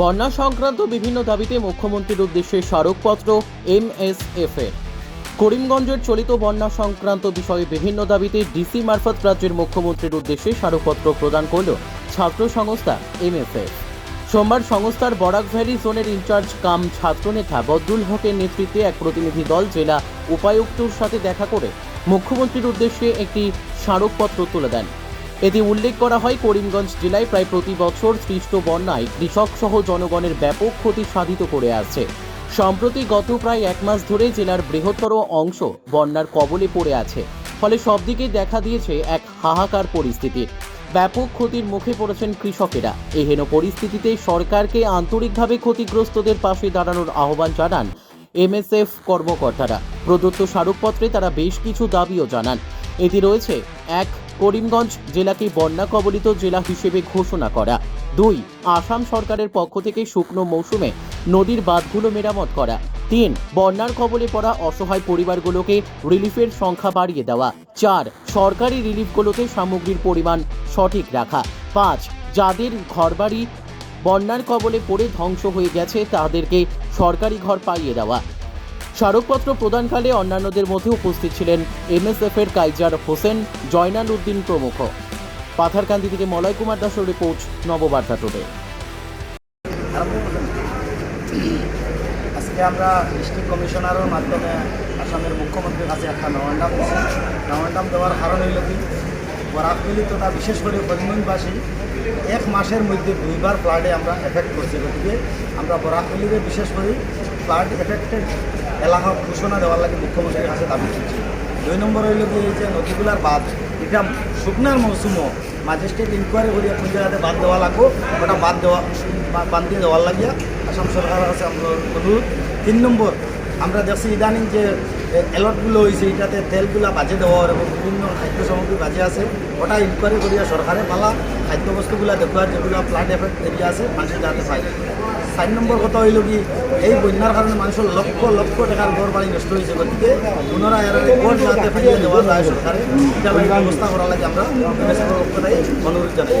বন্যা সংক্রান্ত বিভিন্ন দাবিতে মুখ্যমন্ত্রীর উদ্দেশ্যে স্মারকপত্র এম এস এফ এর করিমগঞ্জের চলিত বন্যা সংক্রান্ত বিষয়ে বিভিন্ন দাবিতে ডিসি মারফত রাজ্যের মুখ্যমন্ত্রীর উদ্দেশ্যে স্মারকপত্র প্রদান করল ছাত্র সংস্থা এম এমএফএফ। সোমবার সংস্থার বরাক ভ্যালি জোনের ইনচার্জ কাম ছাত্রনেতা বদরুল হকের নেতৃত্বে এক প্রতিনিধি দল জেলা উপায়ুক্তর সাথে দেখা করে মুখ্যমন্ত্রীর উদ্দেশ্যে একটি স্মারকপত্র তুলে দেন। এতে উল্লেখ করা হয়, করিমগঞ্জ জেলায় প্রায় প্রতি বছর সৃষ্ট বন্যায় কৃষক সহ জনগণের ব্যাপক ক্ষতি সাধিত করে আসছে। সম্প্রতি গত প্রায় এক মাস ধরে জেলার বৃহত্তর অংশ বন্যার কবলে পড়ে আছে। ফলে সব দিকেই দেখা দিয়েছে এক হাহাকার পরিস্থিতি। ব্যাপক ক্ষতির মুখে পড়েছেন কৃষকেরা। এহেন পরিস্থিতিতে সরকারকে আন্তরিকভাবে ক্ষতিগ্রস্তদের পাশে দাঁড়ানোর আহ্বান জানান এমএসএফ কর্মকর্তারা। প্রদত্ত স্মারকপত্রে তারা বেশ কিছু দাবিও জানান। এটি রয়েছে, এক করিমগঞ্জ জেলাকে বন্যা কবলিত জেলা হিসেবে ঘোষণা করা। দুই, আসাম সরকারের পক্ষ থেকে শুকনো মৌসুমে নদীর বাঁধগুলো মেরামত করা। তিন, বন্যার কবলে পড়া অসহায় পরিবারগুলোকে রিলিফের সংখ্যা বাড়িয়ে দেওয়া। চার, সরকারি রিলিফগুলোতে সামগ্রীর পরিমাণ সঠিক রাখা। পাঁচ, যাদের ঘরবাড়ি বন্যার কবলে পড়ে ধ্বংস হয়ে গেছে তাদেরকে সরকারি ঘর পাইয়ে দেওয়া। স্মারকপত্র প্রদানকালে অন্যান্যদের মধ্যে উপস্থিত ছিলেন এমএসএফ এর কাইজার হোসেন, জয়নাল উদ্দিন প্রমুখ। পাথারকান্দি থেকে মলয় কুমার দাসের রিপোর্ট, নববার্তা টুডে। আজকে আমরা ডিস্ট্রিক্ট কমিশনারের মাধ্যমে আসামের মুখ্যমন্ত্রীর কাছে একটা মেমোরান্ডাম দিয়েছি মেমোরান্ডাম দেওয়ার কারণ হইল কি? বরাকবেলি তথা বিশেষ করে করিমগঞ্জবাসী এক মাসের মধ্যে দুইবার ফ্লাডে আমরা এফেক্ট করছি। গতিকে আমরা বরাকবেলিতে বিশেষ করে ফ্লাড এফেক্টেড এলাকা ঘোষণা দেওয়ার লাগে মুখ্যমন্ত্রীর কাছে দাবি করছি। দুই নম্বর হইল কি, যে নদীগুলার বাদ এটা শুকনার মৌসুমও ম্যাজিস্ট্রেট ইনকোয়ারি করিয়া কোন জায়গাতে বাদ দেওয়া লাগবো, ওটা বাদ দেওয়া বাদ দিয়ে দেওয়ার লাগিয়া আসাম সরকারের কাছে অনুরোধ। তিন নম্বর আমরা দেখছি ইদানিং যে অ্যালটগুলো হয়েছে এটাতে তেলগুলা বাজে দেওয়ার এবং বিভিন্ন খাদ্য সামগ্রী বাজে আছে। ওটা ইনকোয়ারি করিয়া সরকারে পালা, খাদ্যবস্তুগুলা দেখুয়ার যেগুলো ফ্লাড এফেক্ট এরিয়া আছে মানুষের যাতে পায়। চার নম্বর কথা হইল কি, এই বন্যার কারণে মানুষের লক্ষ লক্ষ টাকার ঘর বাড়ি নষ্ট হয়েছে গতিকে পুনরায় এর রিপোর্ট যাতে ফিরিয়ে দেওয়া যায় সরকারে। এটা ব্যবস্থা করা লাগে আমরা। পক্ষ অনুরোধ জানাই।